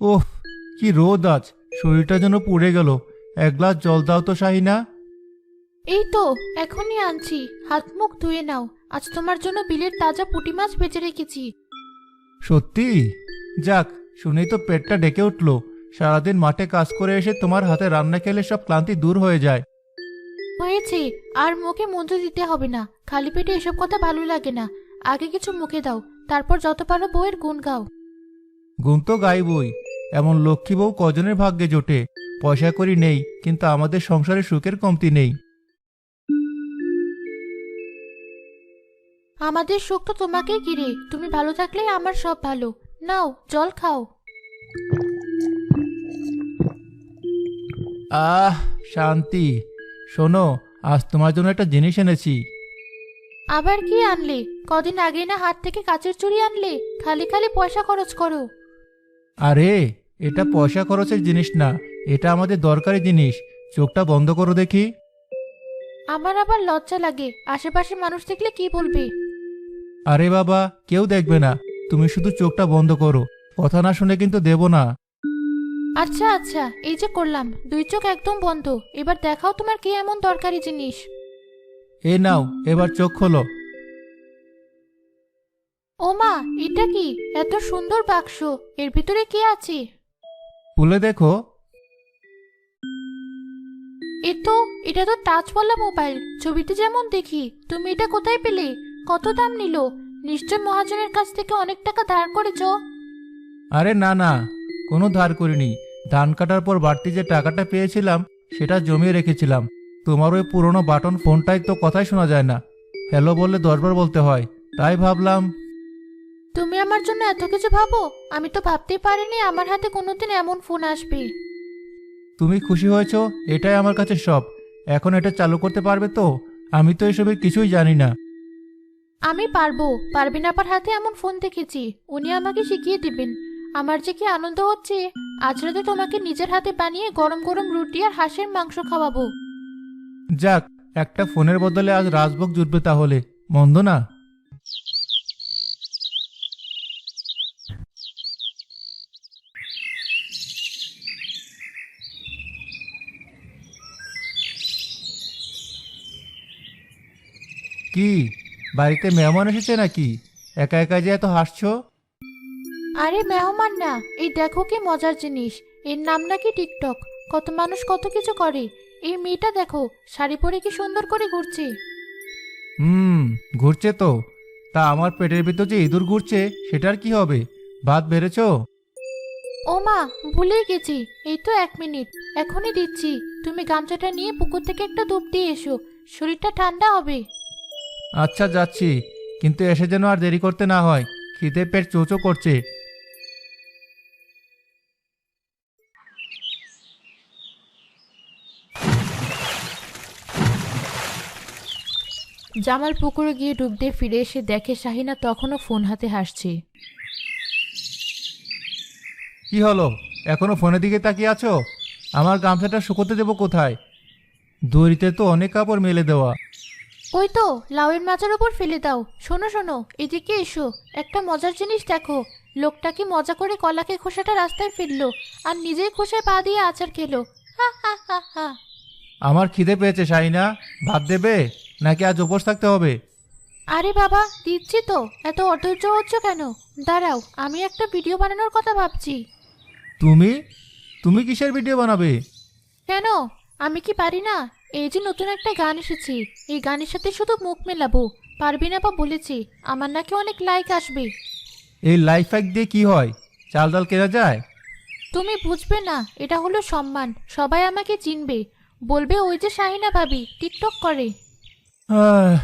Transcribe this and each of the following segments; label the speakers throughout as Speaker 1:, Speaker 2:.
Speaker 1: ওহ কি রোদ আজ। শরীরটা যেন পুড়ে গেল। এক গ্লাস জল দাও তো শাহিনা।
Speaker 2: এই তো এখনই আনছি। হাত মুখ ধুয়ে নাও। আজ তোমার জন্য বিলের তাজা পুঁটি মাছ ভেজে রেখেছি।
Speaker 1: সত্যি? যাক শুনেই তো পেটটা ডেকে উঠল। সারাদিন মাঠে কাজ করে এসে তোমার হাতে রান্না খেলে সব ক্লান্তি দূর হয়ে যায়।
Speaker 2: হয়েছে আর মুখে মন্ত্র দিতে হবে না। খালি পেটে এসব কথা ভালো লাগে না। আগে কিছু মুখে দাও তারপর যত পারো বইয়ের গুণ গাও।
Speaker 1: গুণ তো গাইবই। এমন লক্ষ্মী বউ কজনের ভাগ্যে জোটে? পয়সা করি নেই কিন্তু আমাদের সংসারে সুখের কমতি নেই।
Speaker 2: আমাদের সুখ তো তোমাকেই ঘিরে তুমি ভালো থাকলেই আমার সব ভালো। নাও জল খাও।
Speaker 1: আহ শান্তি। শোনো আজ তোমার জন্য একটা জিনিস এনেছি।
Speaker 2: আবার কি আনলে? কদিন আগে না হাত থেকে কাচের চুড়ি আনলে? খালি খালি পয়সা খরচ করো।
Speaker 1: আরে এটা পয়সা খরচের জিনিস না এটা আমাদের দরকারি জিনিস। চোখটা বন্ধ করো দেখি।
Speaker 2: আমার আবার লজ্জা লাগে আশেপাশে মানুষ দেখলে কি বলবে?
Speaker 1: আরে বাবা কেউ দেখবে না তুমি শুধু চোখটা বন্ধ করো কথা না শুনে কিন্তু দেব না।
Speaker 2: আচ্ছা আচ্ছা এই যে করলাম দুই চোখ একদম বন্ধ এবার দেখাও তোমার কি এমন দরকারি জিনিস।
Speaker 1: এ নাও এবার চোখ খোলো।
Speaker 2: ও মা এটা কি? এত সুন্দর বাক্স এর ভিতরে কি আছে?
Speaker 1: খুলে দেখো।
Speaker 2: এ তো এটা তো টাচওয়ালা মোবাইল। ছবিতে যেমন দেখি তুমি এটা কোথায় পেলে? কত দাম নিল? নিশ্চয় মহাজনের কাছ থেকে অনেক টাকা ধার করেছ।
Speaker 1: আরে না না কোনো ধার করিনি। ধান কাটার পর বাড়তি যে টাকাটা পেয়েছিলাম সেটা জমিয়ে রেখেছিলাম। তোমার ওই পুরনো বাটন ফোনটাই তো কথাই শোনা যায় না। হ্যালো বললে দশবার বলতে হয়। তাই ভাবলাম
Speaker 2: তুমি আমার জন্য এত কিছু ভাবো? আমি তো ভাবতেই পারিনি আমার হাতে কোনোদিন এমন ফোন আসবে।
Speaker 1: তুমি খুশি হয়েছো? এটাই আমার কাছে সব। এখন এটা চালু করতে পারবে তো? আমি তো এসবের কিছুই জানি না।
Speaker 2: আমি পারব। পারবিন আপার হাতে এমন ফোন দেখেছি। উনি আমাকে শিখিয়ে দিবেন। আমার যে কি আনন্দ হচ্ছে? আজ রাতে তোমাকে নিজের হাতে বানিয়ে গরম গরম রুটি আর হাঁসের মাংস খাওয়াবো।
Speaker 1: যাক একটা ফোনের বদলে আজ রাজভোগ জুটবে তাহলে। মন্দ না? কি? বাড়িতে মেহমান এসেছে নাকি? একা একা যে এত হাসছো?
Speaker 2: আরে মেহমান না এই দেখো কি মজার জিনিস। এর নাম নাকি টিকটক। কত মানুষ কত কিছু করে। এই মেয়েটা দেখো শাড়ি পরে কি সুন্দর করে ঘুরছে।
Speaker 1: হুম ঘুরছে তো। তা আমার পেটের ভিতর যে ইঁদুর ঘুরছে সেটার কি হবে? ভাত বেড়েছো?
Speaker 2: ও মা ভুলে গেছি। এই তো এক মিনিট। এখনই দিচ্ছি। তুমি গামছাটা নিয়ে পুকুর থেকে একটা ডুব দিয়ে এসো। শরীরটা ঠান্ডা হবে।
Speaker 1: আচ্ছা যাচ্ছি। কিন্তু এসে যেন আর দেরি করতে না হয়। খিদে পেট চোচো করছে।
Speaker 2: জামাল পুকুরে গিয়ে ডুব দিয়ে ফিরে এসে দেখে শাহিনা তখনও ফোন হাতে হাসছে।
Speaker 1: কি হলো? এখনও ফোনের দিকে তাকিয়ে আছো? আমার গামছাটা শুকোতে দেবো কোথায়? দড়িতে তো অনেক কাপড় মেলে দেওয়া।
Speaker 2: ওই তো লাউয়ের মাচার ওপর ফেলে দাও। শোনো শোনো এদিকে এসো। একটা মজার জিনিস দেখো। লোকটা কি মজা করে কলাকে খোসাটা রাস্তায় ফেলল আর নিজেই খোসায় পা দিয়ে আচার খেলো। হা হা হা হা।
Speaker 1: আমার খিদে পেয়েছে শাহিনা। ভাত দেবে? নাকি আজ উপোস থাকতে হবে?
Speaker 2: আরে বাবা দিচ্ছি তো। এত অধৈর্য হচ্ছ কেন? দাঁড়াও আমি একটা ভিডিও বানানোর কথা ভাবছি।
Speaker 1: তুমি? তুমি কিসের ভিডিও বানাবে?
Speaker 2: কেন? আমি কি পারি না? এই যে নতুন একটা গান এসেছে এই গানের সাথে শুধু মুখ মেলাবো। পারবি না বা বলেছি আমার নাকি অনেক লাইক আসবে।
Speaker 1: এই লাইফ হ্যাক দিয়ে কি হয়? চাল ডাল কেনা যায়?
Speaker 2: তুমি বুঝবে না এটা হলো সম্মান সবাই আমাকে চিনবে। বলবে ওই যে শাহিনা ভাবি টিকটক করে।
Speaker 1: আহ,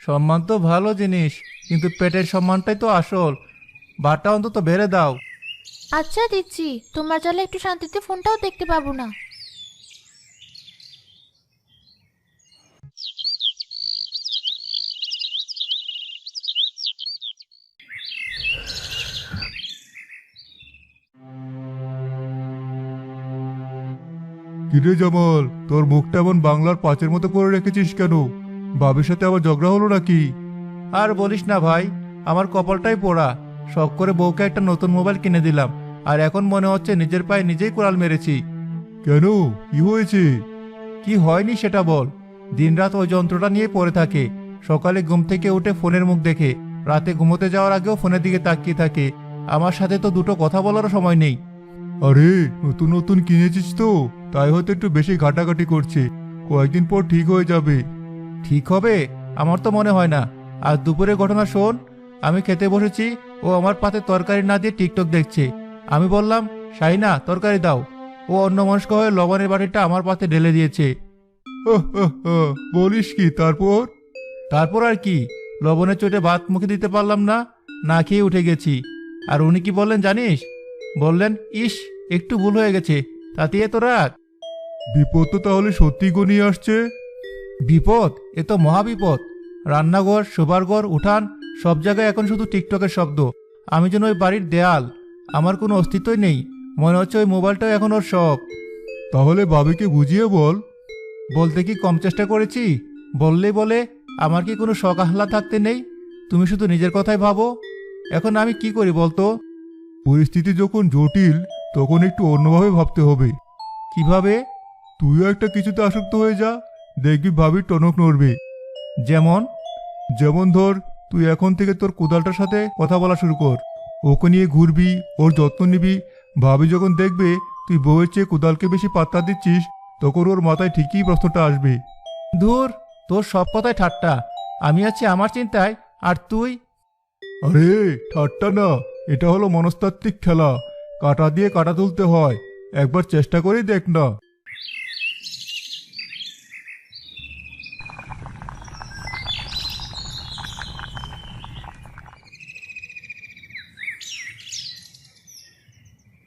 Speaker 1: সম্মান তো ভালো জিনিস কিন্তু পেটের সম্মানটাই তো আসল। বাটা অন্তত বেড়ে দাও।
Speaker 2: আচ্ছা দিচ্ছি তোমার জালে একটু শান্তিতে ফোনটাও দেখতে পাবো না।
Speaker 1: কিরে জামাল তোর মুখটা এমন বাংলার পাঁচের মতো করে রেখেছিস কেন? বাবির সাথে আবার ঝগড়া হলো নাকি? আর বলিস না ভাই আমার কপালটাই পোড়া। শখ করে বউকে একটা নতুন মোবাইল কিনে দিলাম আর এখন মনে হচ্ছে নিজের পায়ে নিজেই কোড়াল মেরেছি। কেন? কি হয়েছে? কি হয়নি সেটা বল। দিনরাত ওই যন্ত্রটা নিয়ে পড়ে থাকে। সকালে ঘুম থেকে উঠে ফোনের মুখ দেখে। রাতে ঘুমোতে যাওয়ার আগেও ফোনের দিকে তাকিয়ে থাকে। আমার সাথে তো দুটো কথা বলারও সময় নেই। আরে, নতুন নতুন কিনেছিস তো। তাই হয়তো একটু বেশি ঘাটাঘাটি করছে। কয়েকদিন পর ঠিক হয়ে যাবে। ঠিক হবে? আমার তো মনে হয় না। আর দুপুরে ঘটনা শোন। আমি খেতে বসেছি। ও আমার পাতে তরকারি না দিয়ে টিকটক দেখছে। আমি বললাম শাহিনা তরকারি দাও। ও অন্য মনস্ক হয়ে লবণের বাটিটা আমার পাতে ঢেলে দিয়েছে। বলিস কি? তারপর? তারপর আর কি? লবণের চোটে ভাত মুখে দিতে পারলাম না। না খেয়ে উঠে গেছি। আর উনি কি বললেন জানিস? বললেন ইস একটু ভুল হয়ে গেছে। তাতে এত রাগ। বিপদ তো তাহলে সত্যি গনিয়ে আসছে। বিপদ? এ তো মহাবিপদ। রান্নাঘর শোবার ঘর উঠান সব জায়গায় এখন শুধু টিকটকের শব্দ। আমি যেন ওই বাড়ির দেয়াল। আমার কোনো অস্তিত্বই নেই। মনে হচ্ছে ওই মোবাইলটাও এখন ওর শখ। তাহলে বাবিকে বুঝিয়ে বল। বলতে কি কম চেষ্টা করেছি? বললেই বলে আমার কি কোনো শখ আহ্লা থাকতে নেই? তুমি শুধু নিজের কথাই ভাবো। এখন আমি কি করি বলতো? পরিস্থিতি যখন জটিল, তখন একটু অন্যভাবে ভাবতে হবে। কীভাবে? তুইও একটা কিছুতে আসক্ত হয়ে যা, দেখবি ভাবি টনক নড়বে। যেমন যেমন ধর, তুই এখন থেকে তোর কোদালটার সাথে কথা বলা শুরু কর। ওকে নিয়ে ঘুরবি, ওর যত্ন নিবি। ভাবি যখন দেখবে তুই বউয়ের চেয়ে কোদালকে বেশি পাত্তা দিচ্ছিস, তখন ওর মাথায় ঠিকই প্রশ্নটা আসবে। ধুর, তোর সব কথাই ঠাট্টা। আমি আছি আমার চিন্তায়, আর তুই? আরে, ঠাট্টা না। এটা হলো মনস্তাত্ত্বিক খেলা। কাটা দিয়ে কাটা তুলতে হয়। একবার চেষ্টা করেই দেখ না।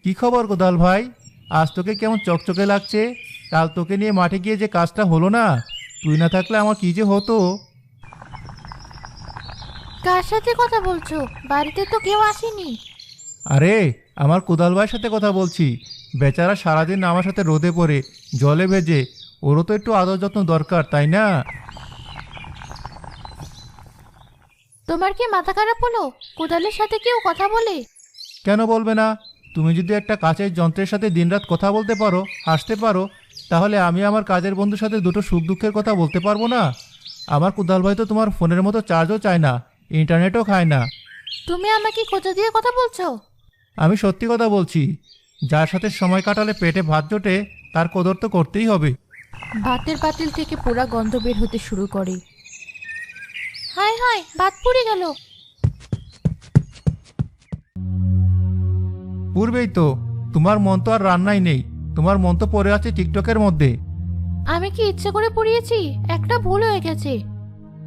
Speaker 1: কি খবর কোদাল ভাই? আজ তোকে কেমন চকচকে লাগছে? কাল তোকে নিয়ে মাঠে গিয়ে যে কাজটা হলো না, তুই না থাকলে আমার কি যে হতো?
Speaker 2: কার সাথে কথা বলছো? বাড়িতে তো কেউ আসেনি।
Speaker 1: আরে আমার কোদাল ভাইয়ের সাথে কথা বলছি। বেচারা সারাদিন আমার সাথে রোদে পড়ে জলে ভেজে। ওরও তো একটু আদর যত্ন দরকার তাই না?
Speaker 2: তোমার কি মাথা খারাপ হলো? কোদালের সাথে কেউ কথা বলে?
Speaker 1: কেন বলবে না? তুমি যদি একটা কাছের যন্ত্রের সাথে দিনরাত কথা বলতে পারো হাসতে পারো তাহলে আমি আমার কাজের বন্ধুর সাথে দুটো সুখ দুঃখের কথা বলতে পারব না? আমার কোদাল ভাই তো তোমার ফোনের মতো চার্জও চায় না। ইন্টারনেটও খায় না।
Speaker 2: তুমি আমাকে খোঁজা দিয়ে কথা বলছো?
Speaker 1: আমি সত্যি কথা বলছি যার সাথে সময় কাটালে পেটে ভাত জোটে তার কদর তো করতেই হবে।
Speaker 2: ভাতের পাতিল থেকে পোড়া গন্ধ বের হতে শুরু করে। হায় হায় ভাত পুড়ে গেল।
Speaker 1: পূর্বেই তো তোমার মন তো আর রান্নাই নেই তোমার মন তো পড়ে আছে টিকটকের মধ্যে।
Speaker 2: আমি কি ইচ্ছে করে পুড়িয়েছি? একটা ভুল হয়ে গেছে।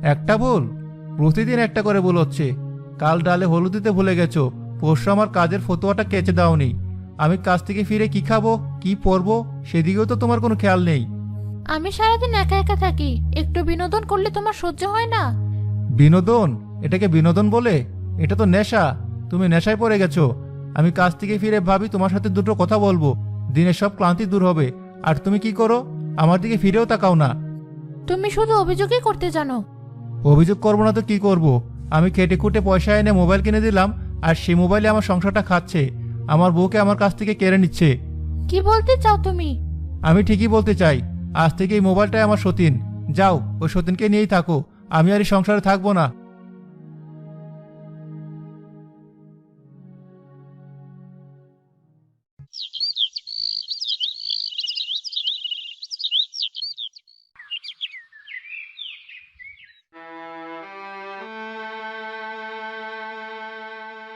Speaker 1: একটা ভুল? প্রতিদিন একটা করে ভুল হচ্ছে। কাল ডালে হলুদ দিতে ভুলে গেছো। পরশু আমার কাজের ফতোয়াটা কেচে দাওনি। আমি কাজ থেকে ফিরে কি খাব কি পরবো সেদিকেও তো তোমার কোনো খেয়াল নেই।
Speaker 2: আমি সারাদিন একা একা থাকি। একটু বিনোদন করলে তোমার সহ্য হয় না?
Speaker 1: বিনোদন? এটাকে বিনোদন বলে? এটা তো নেশা। তুমি নেশায় পড়ে গেছো। আমি কাজ থেকে ফিরে ভাবি তোমার সাথে দুটো কথা বলব। দিনের সব ক্লান্তি দূর হবে। আর তুমি কি করো? আমার দিকে ফিরেও তাকাও না।
Speaker 2: তুমি শুধু অভিযোগই করতে জানো।
Speaker 1: অভিযোগ করব না তো কি করব? আমি খেটে খুঁটে পয়সা এনে মোবাইল কিনে দিলাম আর সে মোবাইলে আমার সংসারটা খাচ্ছে। আমার বউকে আমার কাছ থেকে কেড়ে নিচ্ছে।
Speaker 2: কি বলতে চাও তুমি?
Speaker 1: আমি ঠিকই বলতে চাই। আজ থেকে এই মোবাইলটাই আমার সতীন। যাও ওই সতীনকে নিয়েই থাকো। আমি আর এই সংসারে থাকব না।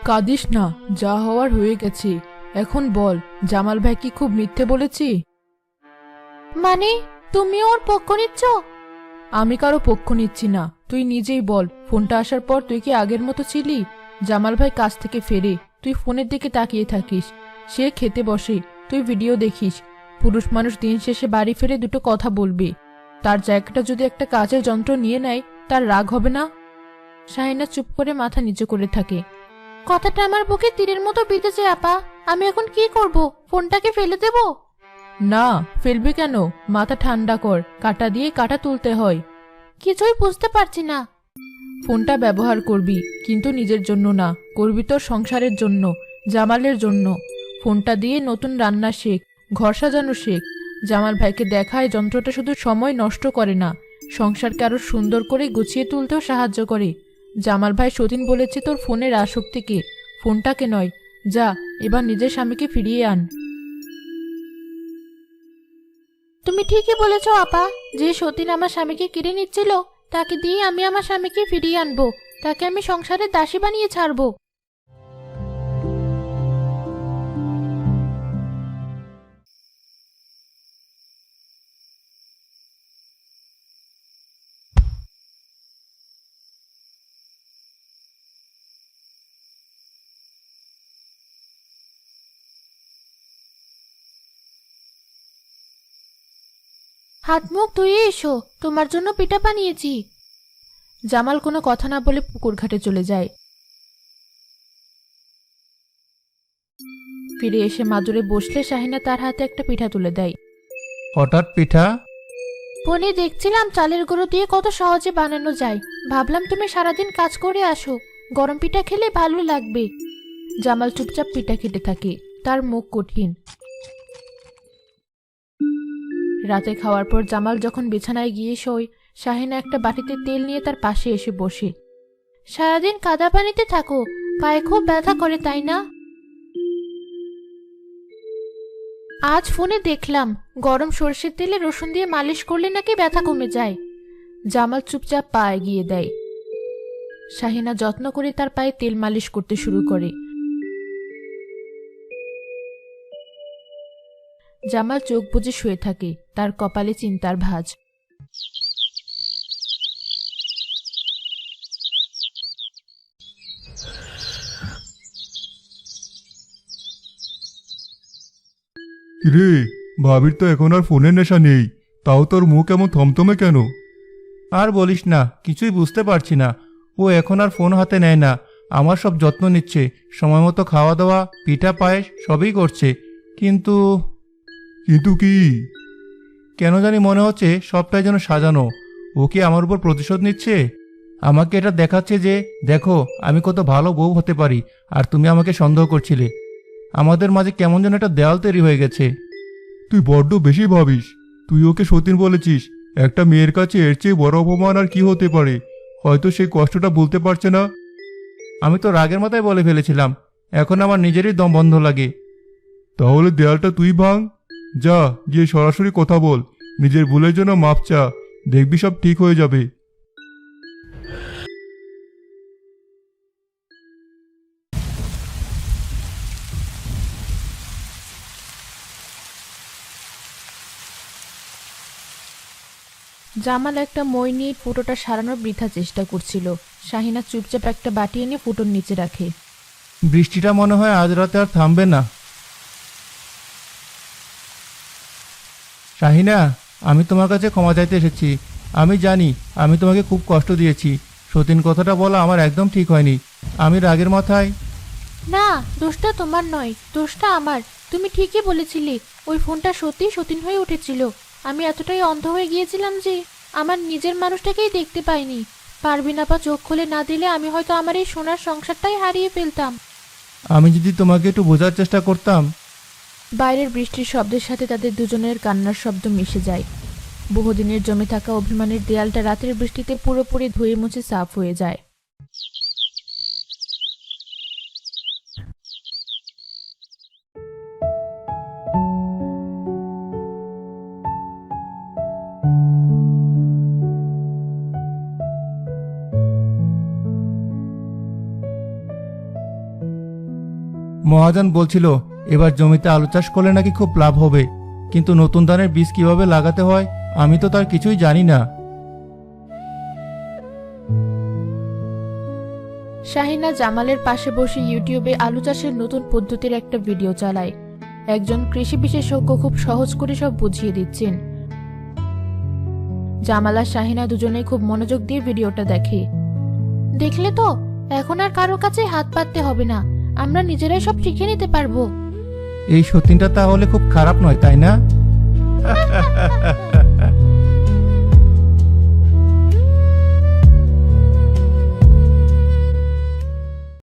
Speaker 3: কাঁদিস না যা হওয়ার হয়ে গেছে। এখন বল জামাল ভাই কি খুব মিথ্যে বলেছি?
Speaker 2: মানে তুমি ওর পক্ষ নিচ্ছ?
Speaker 3: আমি কারও পক্ষ নিচ্ছি না তুই নিজেই বল ফোনটা আসার পর তুই কি আগের মতো ছিলি? জামাল ভাই কাজ থেকে ফেরে তুই ফোনের দিকে তাকিয়ে থাকিস। সে খেতে বসে তুই ভিডিও দেখিস। পুরুষ মানুষ দিন শেষে বাড়ি ফিরে দুটো কথা বলবে। তার জায়গাটা যদি একটা কাজের যন্ত্র নিয়ে নেয় তার রাগ হবে না? শাহিনা চুপ করে মাথা নিচু করে থাকে।
Speaker 2: কথাটা আমার বুকে তীরের মতো বিঁধেছে আপা। আমি এখন কি করব? ফোনটাকে ফেলে দেব?
Speaker 3: না ফেলবি কেন? মাথা ঠান্ডা কর। কাটা দিয়ে কাটা তুলতে হয়।
Speaker 2: কিছুই বুঝতে পারছি না।
Speaker 3: ফোনটা ব্যবহার করবি কিন্তু নিজের জন্য না। করবি তোর সংসারের জন্য জামালের জন্য। ফোনটা দিয়ে নতুন রান্না শেখ ঘর সাজানো শেখ। জামাল ভাইকে দেখায় যন্ত্রটা শুধু সময় নষ্ট করে না সংসারকে আরও সুন্দর করে গুছিয়ে তুলতেও সাহায্য করে। জামাল ভাই সতীন বলেছে তোর ফোনের আসক্তি কে? ফোনটাকে নয়? যা, এবার নিজের স্বামীকে ফিরিয়ে আন।
Speaker 2: তুমি ঠিকই বলেছ, আপা। যে সতীন আমার স্বামীকে কেড়ে নিচ্ছিল, তাকে দিয়ে আমি আমার স্বামীকে ফিরিয়ে আনব। তাকে আমি সংসারের দাসী বানিয়ে ছাড়বো। হাত মুখ ধুয়ে এসো তোমার জন্য পিঠা বানিয়েছি।
Speaker 3: জামাল কোনো কথা না বলে পুকুর ঘাটে চলে যায়। ফিরে এসে মাদুরে বসলে শাহিনা তার হাতে একটা পিঠা তুলে দেয়।
Speaker 1: হঠাৎ পিঠা?
Speaker 2: ফোনে দেখছিলাম চালের গুঁড়ো দিয়ে কত সহজে বানানো যায়। ভাবলাম তুমি সারাদিন কাজ করে আসো গরম পিঠা খেলে ভালো লাগবে।
Speaker 3: জামাল চুপচাপ পিঠা খেতে থাকে তার মুখ কঠিন। রাতে খাওয়ার পর জামাল যখন বিছানায় গিয়ে শোয়, শাহিনা একটা বাটিতে তেল নিয়ে তার পাশে এসে বসে।
Speaker 2: সারাদিন কাদা পানিতে থাকো, পায়ে খুব ব্যথা করে, তাই না? আজ ফোনে দেখলাম, গরম সর্ষের তেলে রসুন দিয়ে মালিশ করলে নাকি ব্যথা কমে যায়।
Speaker 3: জামাল চুপচাপ পা এগিয়ে দেয়। শাহিনা যত্ন করে তার পায়ে তেল মালিশ করতে শুরু করে। জামাল চোখ বুজে শুয়ে থাকে তার কপালে চিন্তার ভাঁজ।
Speaker 4: রে ভাবির তো এখন আর ফোনের নেশা নেই তাও তোর মুখ এমন থমথমে কেন?
Speaker 1: আর বলিস না কিছুই বুঝতে পারছি না ও এখন আর ফোন হাতে নেয় না আমার সব যত্ন নিচ্ছে সময় মতো খাওয়া দাওয়া পিঠা পায়েস সবই করছে কিন্তু
Speaker 4: কিন্তু কি?
Speaker 1: কেন জানি মনে হচ্ছে সবটাই যেন সাজানো। ও কি আমার উপর প্রতিশোধ নিচ্ছে? আমাকে এটা দেখাচ্ছে যে, দেখো, আমি কত ভালো বউ হতে পারি, আর তুমি আমাকে সন্দেহ করছিলে। আমাদের মাঝে কেমন যেন একটা দেয়াল তৈরি হয়ে গেছে।
Speaker 4: তুই বড্ড বেশি ভাবিস। তুই ওকে সতীন বলেছিস, একটা মেয়ের কাছে এর চেয়ে বড় অপমান আর কি হতে পারে? হয়তো সেই কষ্টটা বলতে পারছে না।
Speaker 1: আমি তো রাগের মাথায় বলে ফেলেছিলাম। এখন আমার নিজেরই দম বন্ধ লাগে।
Speaker 4: তাহলে দেয়ালটা তুই ভাঙ। যা গিয়ে সরাসরি কথা বল। নিজের ভুলের জন্য মাপ চা। দেখবি সব ঠিক হয়ে যাবে।
Speaker 3: জামাল একটা মই নিয়ে ফুটোটা সারানোর বৃথা চেষ্টা করছিল। শাহিনা চুপচাপ একটা বাটি এনে ফুটোর নিচে রাখে।
Speaker 1: বৃষ্টিটা মনে হয় আজ রাতে আর থামবে না। শাহিনা আমি তোমার কাছে ক্ষমা চাইতে এসেছি। আমি জানি আমি তোমাকে খুব কষ্ট দিয়েছি। সতীন কথাটা বলা আমার একদম ঠিক হয়নি। আমি রাগের মাথায়
Speaker 2: না দোষটা তোমার নয় দোষটা আমার। তুমি ঠিকই বলেছিলে ওই ফোনটা সত্যি সতীন হয়ে উঠেছিল। আমি এতটাই অন্ধ হয়ে গিয়েছিলাম যে আমার নিজের মানুষটাকেই দেখতে পাইনি। পারবি না বা চোখ খুলে না দিলে আমি হয়তো আমার এই সোনার সংসারটাই হারিয়ে ফেলতাম।
Speaker 1: আমি যদি তোমাকে একটু বোঝার চেষ্টা করতাম
Speaker 3: বাইরের বৃষ্টির শব্দের সাথে তাদের দুজনের কান্নার শব্দ মিশে যায়। বহুদিনের জমে থাকা অভিমানের দেয়ালটা রাতের বৃষ্টিতে পুরোপুরি ধুয়ে মুছে সাফ হয়ে যায়।
Speaker 1: মহাজন বলছিল এবার জমিতে আলু চাষ করলে নাকি খুব লাভ হবে। কিন্তু নতুন ধানের বীজ কীভাবে লাগাতে হয়, আমি তো তার কিছুই জানি না।
Speaker 3: শাহিনা জামালের পাশে বসে ইউটিউবে আলু চাষের নতুন পদ্ধতির একটা ভিডিও চালায়। একজন কৃষি বিশেষজ্ঞ খুব সহজ করে সব বুঝিয়ে দিচ্ছেন। জামাল শাহিনা দুজনেই খুব মনোযোগ দিয়ে ভিডিওটা দেখে।
Speaker 2: দেখলে তো, এখন আর কারও কাছে হাত পাততে হবে না, আমরা নিজেরাই সব শিখে নিতে পারব।
Speaker 1: এই সতীনটা তাহলে খুব খারাপ নয় তাই না?